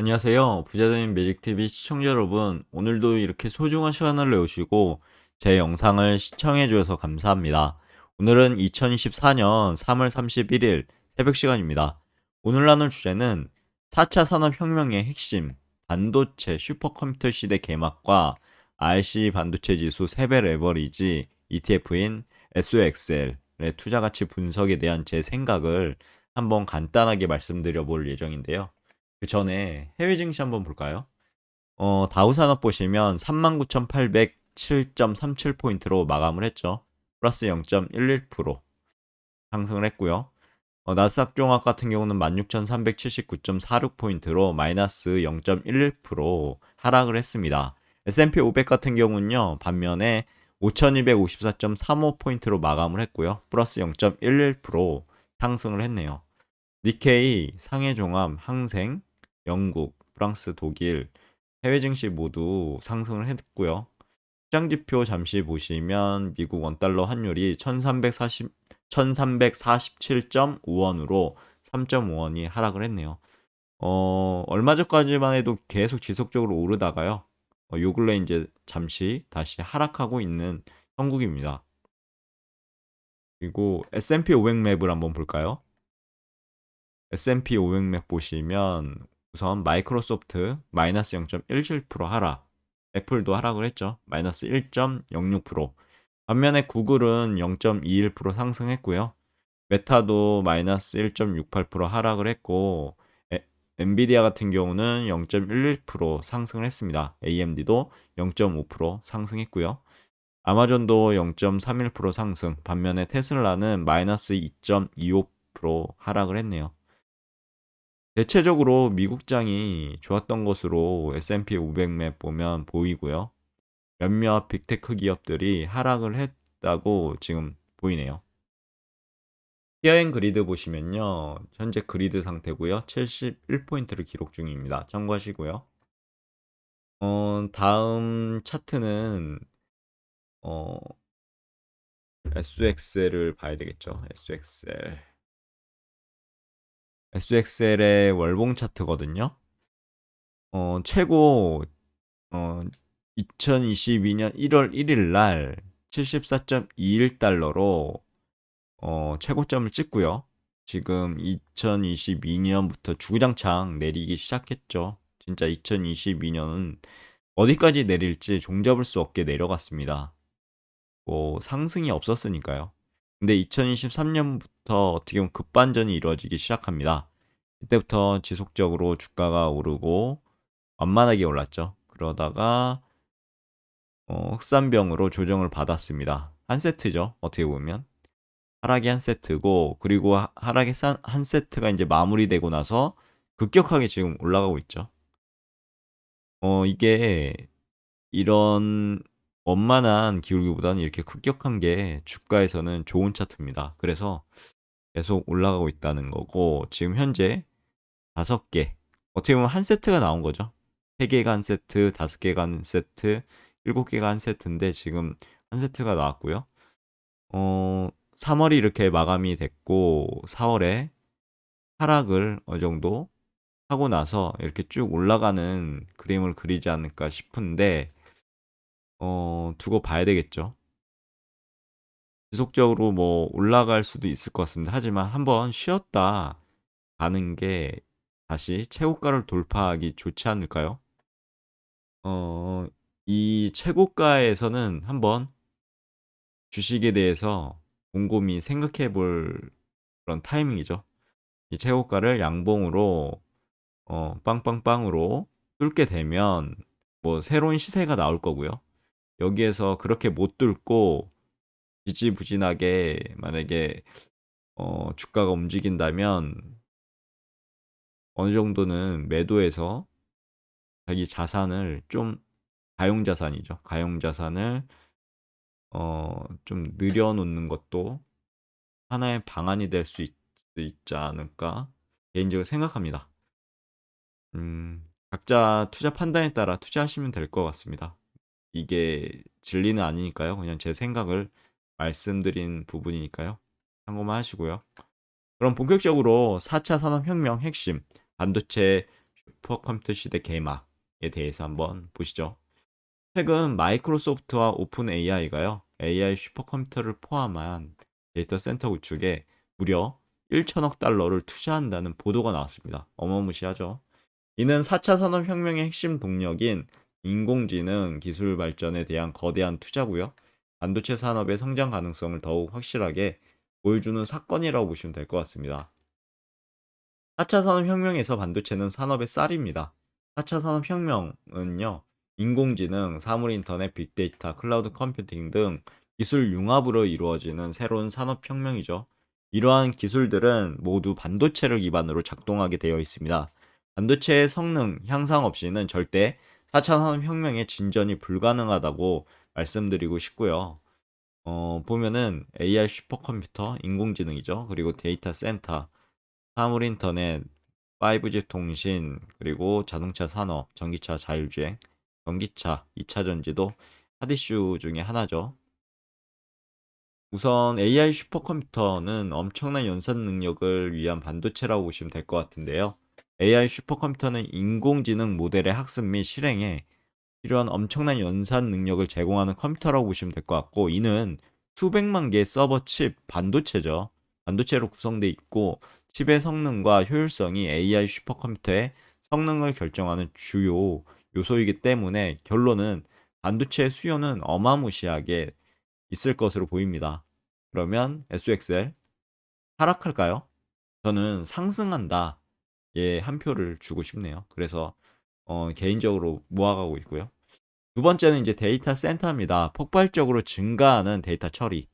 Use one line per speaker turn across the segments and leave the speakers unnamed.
안녕하세요. 부자적인 매직TV 시청자 여러분. 오늘도 이렇게 소중한 시간을 내오시고 제 영상을 시청해 주셔서 감사합니다. 오늘은 2024년 3월 31일 새벽 시간입니다. 오늘 나눌 주제는 4차 산업혁명의 핵심, 반도체 슈퍼컴퓨터 시대 개막과 RC 반도체 지수 3배 레버리지 ETF인 SOXL의 투자 가치 분석에 대한 제 생각을 한번 간단하게 말씀드려 볼 예정인데요. 그 전에 해외 증시 한번 볼까요? 어, 다우 산업 보시면 39,807.37포인트로 마감을 했죠. 플러스 0.11% 상승을 했고요. 어, 나스닥 종합 같은 경우는 16,379.46포인트로 마이너스 0.11% 하락을 했습니다. S&P 500 같은 경우는요, 반면에 5,254.35포인트로 마감을 했고요. 플러스 0.11% 상승을 했네요. 니케이, 상해종합, 항생, 영국, 프랑스, 독일 해외 증시 모두 상승을 했고요. 시장 지표 잠시 보시면 미국 원달러 환율이 1340 1347.5원으로 3.5원이 하락을 했네요. 어, 얼마 전까지만 해도 계속 지속적으로 오르다가요. 어, 요 근래 이제 잠시 다시 하락하고 있는 형국입니다. 그리고 S&P 500 맵을 한번 볼까요? S&P 500 맵 보시면 우선 마이크로소프트 마이너스 0.17% 하락, 애플도 하락을 했죠. 마이너스 1.06%. 반면에 구글은 0.21% 상승했고요. 메타도 마이너스 1.68% 하락을 했고 에, 엔비디아 같은 경우는 0.11% 상승을 했습니다. AMD도 0.5% 상승했고요. 아마존도 0.31% 상승, 반면에 테슬라는 마이너스 2.25% 하락을 했네요. 대체적으로 미국장이 좋았던 것으로 S&P 500맵 보면 보이고요. 몇몇 빅테크 기업들이 하락을 했다고 지금 보이네요. 히어앤 그리드 보시면요. 현재 그리드 상태고요. 71포인트를 기록 중입니다. 참고하시고요. 어, 다음 차트는 어, SXL을 봐야 되겠죠. SXL. SXL의 월봉 차트거든요. 어, 최고 어, 2022년 1월 1일 날 74.21달러로 어, 최고점을 찍고요. 지금 2022년부터 주구장창 내리기 시작했죠. 진짜 2022년은 어디까지 내릴지 종잡을 수 없게 내려갔습니다. 뭐 상승이 없었으니까요. 근데 2023년부터 어떻게 보면 급반전이 이루어지기 시작합니다. 이때부터 지속적으로 주가가 오르고 완만하게 올랐죠. 그러다가 어, 흑산병으로 조정을 받았습니다. 한 세트죠. 어떻게 보면 하락이 한 세트고 그리고 하- 하락이 산- 한 세트가 이제 마무리되고 나서 급격하게 지금 올라가고 있죠. 어, 이게 이런 원만한 기울기보다는 이렇게 급격한 게 주가에서는 좋은 차트입니다. 그래서 계속 올라가고 있다는 거고 지금 현재 다섯 개 어떻게 보면 한 세트가 나온 거죠. 세 개가 한 세트, 다섯 한 세트, 일곱 한 세트인데 지금 한 세트가 나왔고요. 어, 3월이 이렇게 마감이 됐고 4월에 하락을 어느 정도 하고 나서 이렇게 쭉 올라가는 그림을 그리지 않을까 싶은데 어, 두고 봐야 되겠죠. 지속적으로 뭐 올라갈 수도 있을 것 같습니다. 하지만 한번 쉬었다 가는 게 다시 최고가를 돌파하기 좋지 않을까요? 어, 이 최고가에서는 한번 주식에 대해서 곰곰이 생각해 볼 그런 타이밍이죠. 이 최고가를 양봉으로 어, 빵빵빵으로 뚫게 되면 뭐 새로운 시세가 나올 거고요. 여기에서 그렇게 못 뚫고 지지부진하게 만약에 어, 주가가 움직인다면 어느 정도는 매도해서 자기 자산을 좀 가용 자산이죠. 가용 자산을 어, 좀 늘여놓는 것도 하나의 방안이 될 수 있지 않을까 개인적으로 생각합니다. 음, 각자 투자 판단에 따라 투자하시면 될 것 같습니다. 이게 진리는 아니니까요. 그냥 제 생각을 말씀드린 부분이니까요. 참고만 하시고요. 그럼 본격적으로 4차 산업혁명 핵심 반도체 슈퍼컴퓨터 시대 개막에 대해서 한번 보시죠. 최근 마이크로소프트와 오픈 AI가요, AI 슈퍼컴퓨터를 포함한 데이터 센터 구축에 무려 1천억 달러를 투자한다는 보도가 나왔습니다. 어마무시하죠. 이는 4차 산업혁명의 핵심 동력인 인공지능 기술 발전에 대한 거대한 투자고요. 반도체 산업의 성장 가능성을 더욱 확실하게 보여주는 사건이라고 보시면 될 것 같습니다. 4차 산업혁명에서 반도체는 산업의 쌀입니다. 4차 산업혁명은요, 인공지능, 사물인터넷, 빅데이터, 클라우드 컴퓨팅 등 기술 융합으로 이루어지는 새로운 산업혁명이죠. 이러한 기술들은 모두 반도체를 기반으로 작동하게 되어 있습니다. 반도체의 성능 향상 없이는 절대 4차 산업혁명의 진전이 불가능하다고 말씀드리고 싶고요. 어, 보면은 AI 슈퍼컴퓨터, 인공지능이죠. 그리고 데이터 센터, 사물 인터넷, 5G 통신, 그리고 자동차 산업, 전기차 자율주행, 전기차, 2차 전지도 핫 이슈 중에 하나죠. 우선 AI 슈퍼컴퓨터는 엄청난 연산 능력을 위한 반도체라고 보시면 될 것 같은데요. AI 슈퍼컴퓨터는 인공지능 모델의 학습 및 실행에 필요한 엄청난 연산 능력을 제공하는 컴퓨터라고 보시면 될 것 같고 이는 수백만 개의 서버 칩, 반도체죠. 반도체로 구성되어 있고 칩의 성능과 효율성이 AI 슈퍼컴퓨터의 성능을 결정하는 주요 요소이기 때문에 결론은 반도체의 수요는 어마무시하게 있을 것으로 보입니다. 그러면 SXL 하락할까요? 저는 상승한다. 예, 한 표를 주고 싶네요. 그래서 어, 개인적으로 모아가고 있고요. 두 번째는 이제 데이터 센터입니다. 폭발적으로 증가하는 데이터 처리에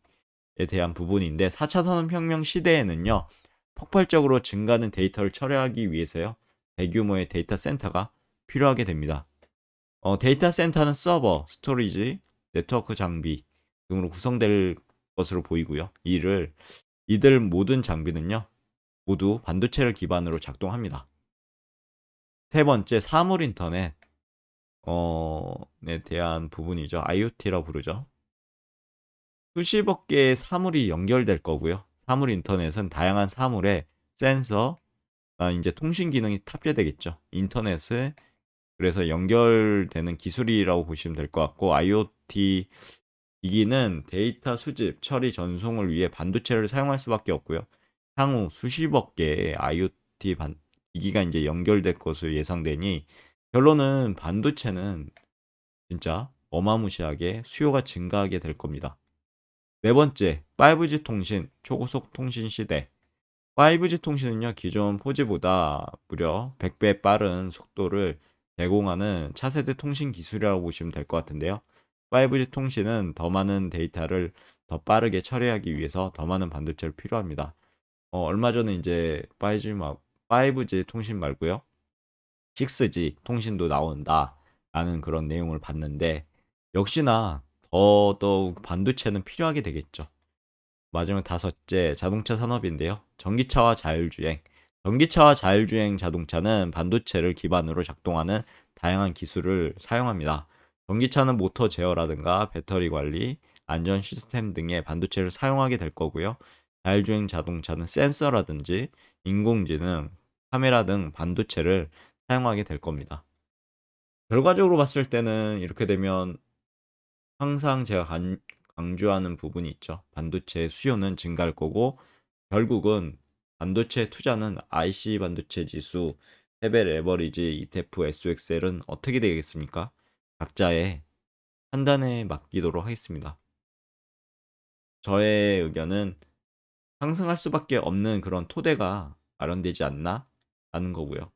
대한 부분인데 4차 산업혁명 시대에는요. 폭발적으로 증가하는 데이터를 처리하기 위해서요. 대규모의 데이터 센터가 필요하게 됩니다. 어, 데이터 센터는 서버, 스토리지, 네트워크 장비 등으로 구성될 것으로 보이고요. 이를 이들 모든 장비는요. 모두 반도체를 기반으로 작동합니다. 세 번째 사물 인터넷 어에 대한 부분이죠. IoT라고 부르죠. 수십억 개의 사물이 연결될 거고요. 사물 인터넷은 다양한 사물에 센서, 아, 이제 통신 기능이 탑재되겠죠. 인터넷에 그래서 연결되는 기술이라고 보시면 될 것 같고 IoT 기기는 데이터 수집, 처리, 전송을 위해 반도체를 사용할 수밖에 없고요. 향후 수십억 개의 IoT 반, 기기가 이제 연결될 것으로 예상되니 결론은 반도체는 진짜 어마무시하게 수요가 증가하게 될 겁니다. 네 번째, 5G 통신, 초고속 통신 시대. 5G 통신은요, 기존 4G보다 무려 100배 빠른 속도를 제공하는 차세대 통신 기술이라고 보시면 될 것 같은데요. 5G 통신은 더 많은 데이터를 더 빠르게 처리하기 위해서 더 많은 반도체를 필요합니다. 어, 얼마 전에 이제 5G, 5G 통신 말고요. 6G 통신도 나온다. 라는 그런 내용을 봤는데, 역시나 더더욱 반도체는 필요하게 되겠죠. 마지막 다섯째, 자동차 산업인데요. 전기차와 자율주행. 전기차와 자율주행 자동차는 반도체를 기반으로 작동하는 다양한 기술을 사용합니다. 전기차는 모터 제어라든가 배터리 관리, 안전 시스템 등의 반도체를 사용하게 될 거고요. 자율주행 자동차는 센서라든지 인공지능, 카메라 등 반도체를 사용하게 될 겁니다. 결과적으로 봤을 때는 이렇게 되면 항상 제가 간, 강조하는 부분이 있죠. 반도체 수요는 증가할 거고 결국은 반도체 투자는 IC 반도체 지수, 헤벨 에버리지, ETF, SXL은 어떻게 되겠습니까? 각자의 판단에 맡기도록 하겠습니다. 저의 의견은 상승할 수밖에 없는 그런 토대가 마련되지 않나? 라는 거고요.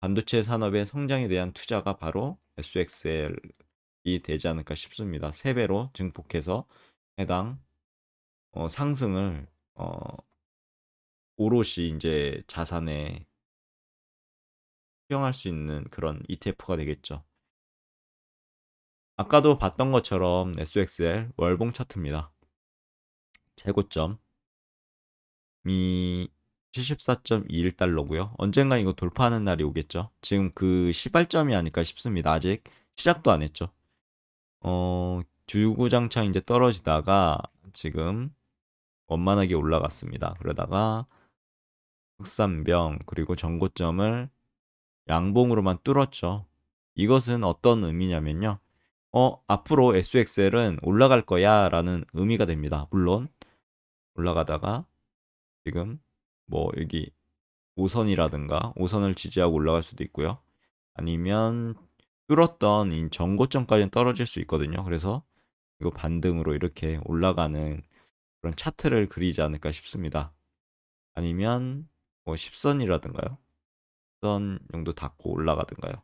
반도체 산업의 성장에 대한 투자가 바로 SXL이 되지 않을까 싶습니다. 3배로 증폭해서 해당 어, 상승을 어, 오롯이 이제 자산에 수용할 수 있는 그런 ETF가 되겠죠. 아까도 봤던 것처럼 SXL 월봉 차트입니다. 최고점 이 74.21달러고요. 언젠가 이거 돌파하는 날이 오겠죠. 지금 그 시발점이 아닐까 싶습니다. 아직 시작도 안 했죠. 어, 주구장창 이제 떨어지다가 지금 원만하게 올라갔습니다. 그러다가 흑산병 그리고 전고점을 양봉으로만 뚫었죠. 이것은 어떤 의미냐면요. 어, 앞으로 SXL은 올라갈 거야 라는 의미가 됩니다. 물론 올라가다가 지금 뭐 여기 5선이라든가 5선을 지지하고 올라갈 수도 있고요. 아니면 뚫었던 이 전고점까지는 떨어질 수 있거든요. 그래서 이거 반등으로 이렇게 올라가는 그런 차트를 그리지 않을까 싶습니다. 아니면 뭐 10선이라든가요. 10선 정도 닫고 올라가든가요.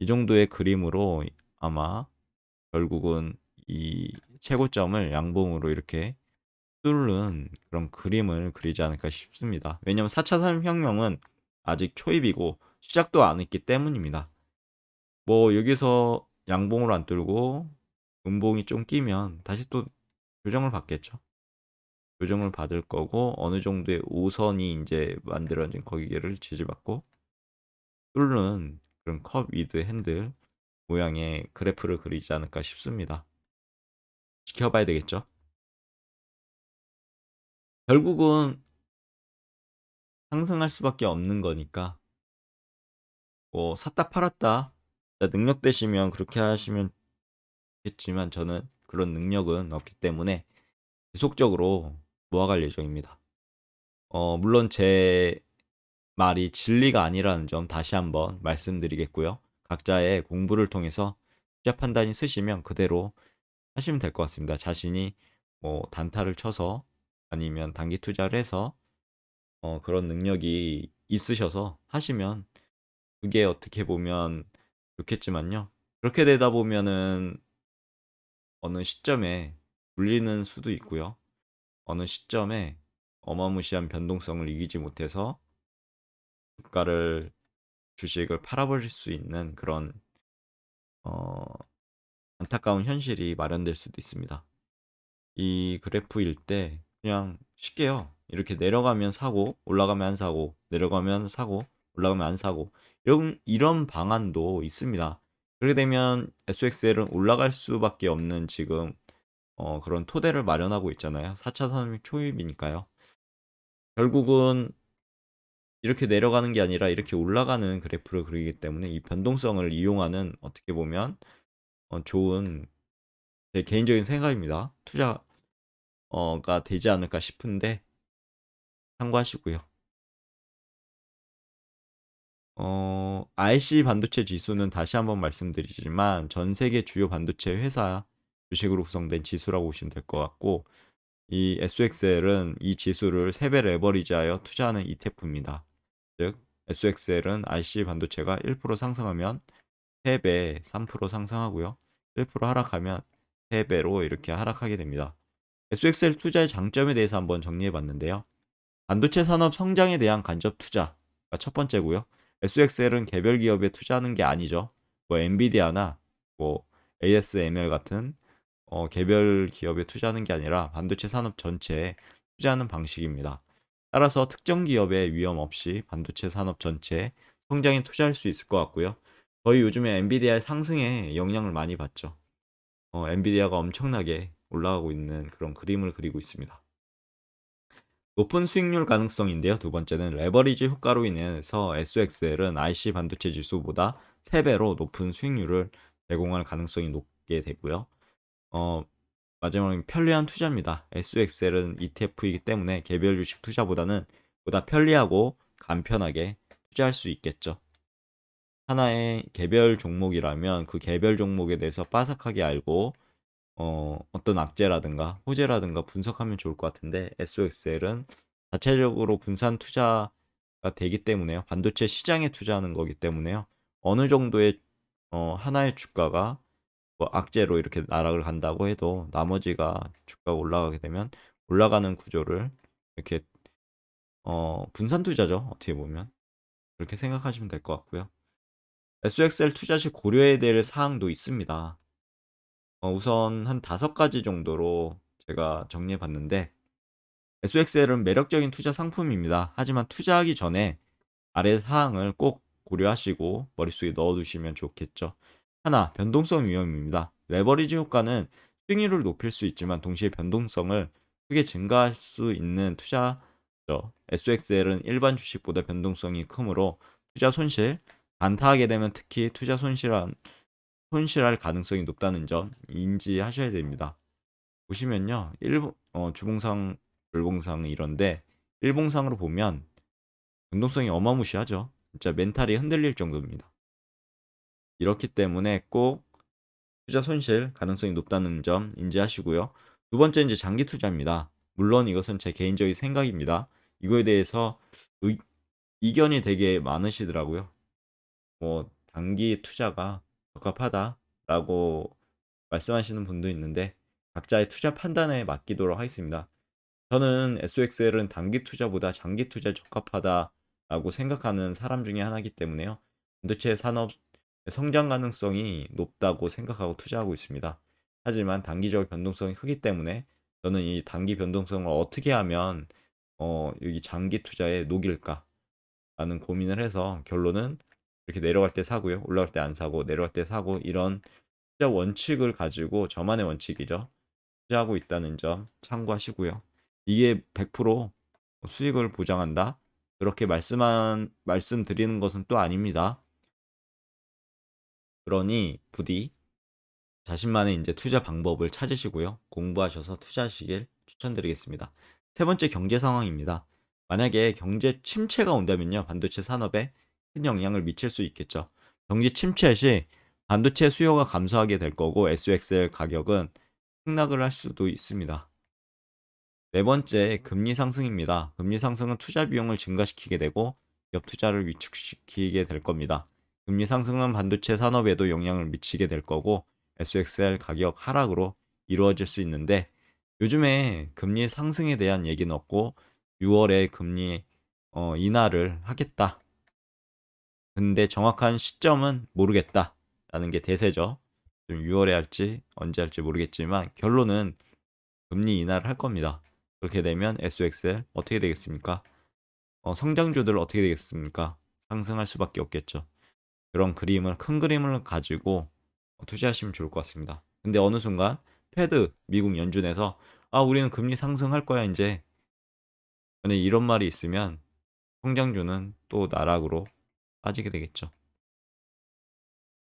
이 정도의 그림으로 아마 결국은 이 최고점을 양봉으로 이렇게 뚫는 그런 그림을 그리지 않을까 싶습니다. 왜냐하면 4차 산업혁명은 아직 초입이고 시작도 안 했기 때문입니다. 뭐 여기서 양봉으로 안 뚫고 음봉이 좀 끼면 다시 또 교정을 받겠죠. 교정을 받을 거고 어느 정도의 5선이 이제 만들어진 거기를 지지받고 뚫는 그런 컵 위드 핸들 모양의 그래프를 그리지 않을까 싶습니다. 지켜봐야 되겠죠. 결국은 상승할 수밖에 없는 거니까 뭐 샀다 팔았다 능력 되시면 그렇게 하시면 겠지만 저는 그런 능력은 없기 때문에 지속적으로 모아갈 예정입니다. 어, 물론 제 말이 진리가 아니라는 점 다시 한번 말씀드리겠고요. 각자의 공부를 통해서 투자 판단이 쓰시면 그대로 하시면 될 것 같습니다. 자신이 뭐 단타를 쳐서 아니면 단기 투자를 해서 어, 그런 능력이 있으셔서 하시면 그게 어떻게 보면 좋겠지만요. 그렇게 되다 보면은 어느 시점에 물리는 수도 있고요. 어느 시점에 어마무시한 변동성을 이기지 못해서 주가를 주식을 팔아버릴 수 있는 그런 어, 안타까운 현실이 마련될 수도 있습니다. 이 그래프일 때 그냥 쉽게요. 이렇게 내려가면 사고 올라가면 안 사고 내려가면 사고 올라가면 안 사고 이런 이런 방안도 있습니다. 그렇게 되면 SXL은 올라갈 수밖에 없는 지금 어, 그런 토대를 마련하고 있잖아요. 4차 산업 초입이니까요. 결국은 이렇게 내려가는 게 아니라 이렇게 올라가는 그래프를 그리기 때문에 이 변동성을 이용하는 어떻게 보면 어, 좋은 제 개인적인 생각입니다. 투자 가 되지 않을까 싶은데 참고하시고요. 어, IC 반도체 지수는 다시 한번 말씀드리지만 전 세계 주요 반도체 회사 주식으로 구성된 지수라고 보시면 될 것 같고 이 SXL은 이 지수를 3배 레버리지하여 투자하는 ETF입니다. 즉 SXL은 IC 반도체가 1% 상승하면 3배 3% 상승하고요. 1% 하락하면 3배로 이렇게 하락하게 됩니다. SXL 투자의 장점에 대해서 한번 정리해 봤는데요. 반도체 산업 성장에 대한 간접 투자가 첫 번째고요. SXL은 개별 기업에 투자하는 게 아니죠. 뭐 엔비디아나 뭐 ASML 같은 어, 개별 기업에 투자하는 게 아니라 반도체 산업 전체에 투자하는 방식입니다. 따라서 특정 기업의 위험 없이 반도체 산업 전체에 성장에 투자할 수 있을 것 같고요. 거의 요즘에 엔비디아의 상승에 영향을 많이 받죠. 어, 엔비디아가 엄청나게 올라가고 있는 그런 그림을 그리고 있습니다. 높은 수익률 가능성인데요. 두 번째는 레버리지 효과로 인해서 SXL은 IC 반도체 지수보다 3배로 높은 수익률을 제공할 가능성이 높게 되고요. 어, 마지막으로 편리한 투자입니다. SXL은 ETF이기 때문에 개별 주식 투자보다는 보다 편리하고 간편하게 투자할 수 있겠죠. 하나의 개별 종목이라면 그 개별 종목에 대해서 빠삭하게 알고 어, 어떤 악재라든가 호재라든가 분석하면 좋을 것 같은데 SOXL은 자체적으로 분산 투자가 되기 때문에요. 반도체 시장에 투자하는 거기 때문에요. 어느 정도의 어, 하나의 주가가 뭐 악재로 이렇게 나락을 간다고 해도 나머지가 주가가 올라가게 되면 올라가는 구조를 이렇게 어, 분산 투자죠. 어떻게 보면 그렇게 생각하시면 될 것 같고요. SXL 투자 시 고려해야 될 사항도 있습니다. 어, 우선 한 다섯 가지 정도로 제가 정리해 봤는데 SXL은 매력적인 투자 상품입니다. 하지만 투자하기 전에 아래 사항을 꼭 고려하시고 머릿속에 넣어두시면 좋겠죠. 하나, 변동성 위험입니다. 레버리지 효과는 수익률을 높일 수 있지만 동시에 변동성을 크게 증가할 수 있는 투자죠. SXL은 일반 주식보다 변동성이 크므로 투자 손실, 단타하게 되면 특히 투자 손실한 손실할 가능성이 높다는 점 인지하셔야 됩니다. 보시면요, 일본 어, 주봉상, 불봉상 이런데 일봉상으로 보면 변동성이 어마무시하죠. 진짜 멘탈이 흔들릴 정도입니다. 이렇기 때문에 꼭 투자 손실 가능성이 높다는 점 인지하시고요. 두 번째 이제 장기 투자입니다. 물론 이것은 제 개인적인 생각입니다. 이거에 대해서 의, 이견이 되게 많으시더라고요. 뭐 단기 투자가 적합하다라고 말씀하시는 분도 있는데 각자의 투자 판단에 맡기도록 하겠습니다. 저는 SOXL은 단기 투자보다 장기 투자에 적합하다라고 생각하는 사람 중에 하나이기 때문에요. 반도체 산업 성장 가능성이 높다고 생각하고 투자하고 있습니다. 하지만 단기적 변동성이 크기 때문에 저는 이 단기 변동성을 어떻게 하면 어, 여기 장기 투자에 녹일까 라는 고민을 해서 결론은 이렇게 내려갈 때 사고요. 올라갈 때 안 사고 내려갈 때 사고 이런 투자 원칙을 가지고 저만의 원칙이죠. 투자하고 있다는 점 참고하시고요. 이게 100% 수익을 보장한다. 그렇게 말씀한 말씀드리는 것은 또 아닙니다. 그러니 부디 자신만의 이제 투자 방법을 찾으시고요. 공부하셔서 투자하시길 추천드리겠습니다. 세 번째 경제 상황입니다. 만약에 경제 침체가 온다면요. 반도체 산업에 큰 영향을 미칠 수 있겠죠. 경기 침체 시 반도체 수요가 감소하게 될 거고 SOXL 가격은 폭락을 할 수도 있습니다. 네 번째, 금리 상승입니다. 금리 상승은 투자 비용을 증가시키게 되고 기업 투자를 위축시키게 될 겁니다. 금리 상승은 반도체 산업에도 영향을 미치게 될 거고 SOXL 가격 하락으로 이루어질 수 있는데 요즘에 금리 상승에 대한 얘기는 없고 6월에 금리 어, 인하를 하겠다. 근데 정확한 시점은 모르겠다. 라는 게 대세죠. 좀 6월에 할지 언제 할지 모르겠지만 결론은 금리 인하를 할 겁니다. 그렇게 되면 SOXL 어떻게 되겠습니까? 어, 성장주들 어떻게 되겠습니까? 상승할 수밖에 없겠죠. 그런 그림을 큰 그림을 가지고 투자하시면 좋을 것 같습니다. 근데 어느 순간 패드 미국 연준에서 아 우리는 금리 상승할 거야 이제 근데 이런 말이 있으면 성장주는 또 나락으로 빠지게 되겠죠.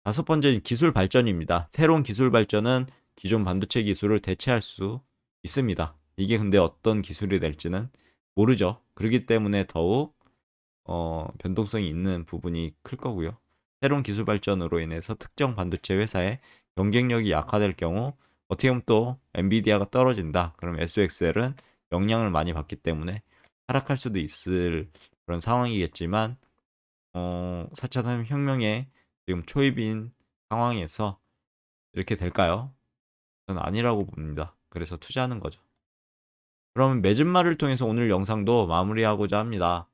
다섯 번째 기술 발전입니다. 새로운 기술 발전은 기존 반도체 기술을 대체할 수 있습니다. 이게 근데 어떤 기술이 될지는 모르죠. 그렇기 때문에 더욱 어, 변동성이 있는 부분이 클 거고요. 새로운 기술 발전으로 인해서 특정 반도체 회사의 경쟁력이 약화될 경우 어떻게 보면 또 엔비디아가 떨어진다. 그럼 SOXL은 영향을 많이 받기 때문에 하락할 수도 있을 그런 상황이겠지만 어, 4차 산업혁명의 지금 초입인 상황에서 이렇게 될까요? 저는 아니라고 봅니다. 그래서 투자하는 거죠. 그러면 매진말을 통해서 오늘 영상도 마무리하고자 합니다.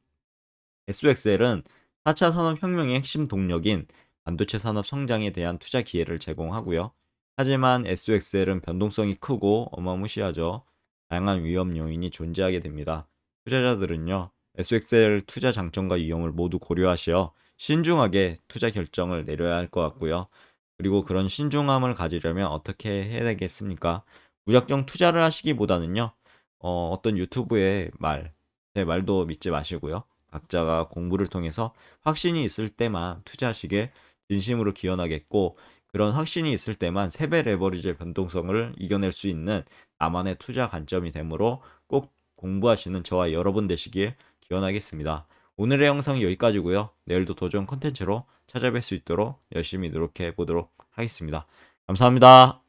SOXL은 4차 산업혁명의 핵심 동력인 반도체 산업 성장에 대한 투자 기회를 제공하고요. 하지만 SOXL은 변동성이 크고 어마무시하죠. 다양한 위험 요인이 존재하게 됩니다. 투자자들은요, SOXL 투자 장점과 위험을 모두 고려하시어 신중하게 투자 결정을 내려야 할 것 같고요. 그리고 그런 신중함을 가지려면 어떻게 해야 되겠습니까? 무작정 투자를 하시기보다는요, 어, 어떤 유튜브의 말, 제 말도 믿지 마시고요. 각자가 공부를 통해서 확신이 있을 때만 투자하시길 진심으로 기원하겠고, 그런 확신이 있을 때만 세배 레버리지의 변동성을 이겨낼 수 있는 나만의 투자 관점이 되므로 꼭 공부하시는 저와 여러분 되시길 기원하겠습니다. 오늘의 영상은 여기까지고요. 내일도 도전 컨텐츠로 찾아뵐 수 있도록 열심히 노력해 보도록 하겠습니다. 감사합니다.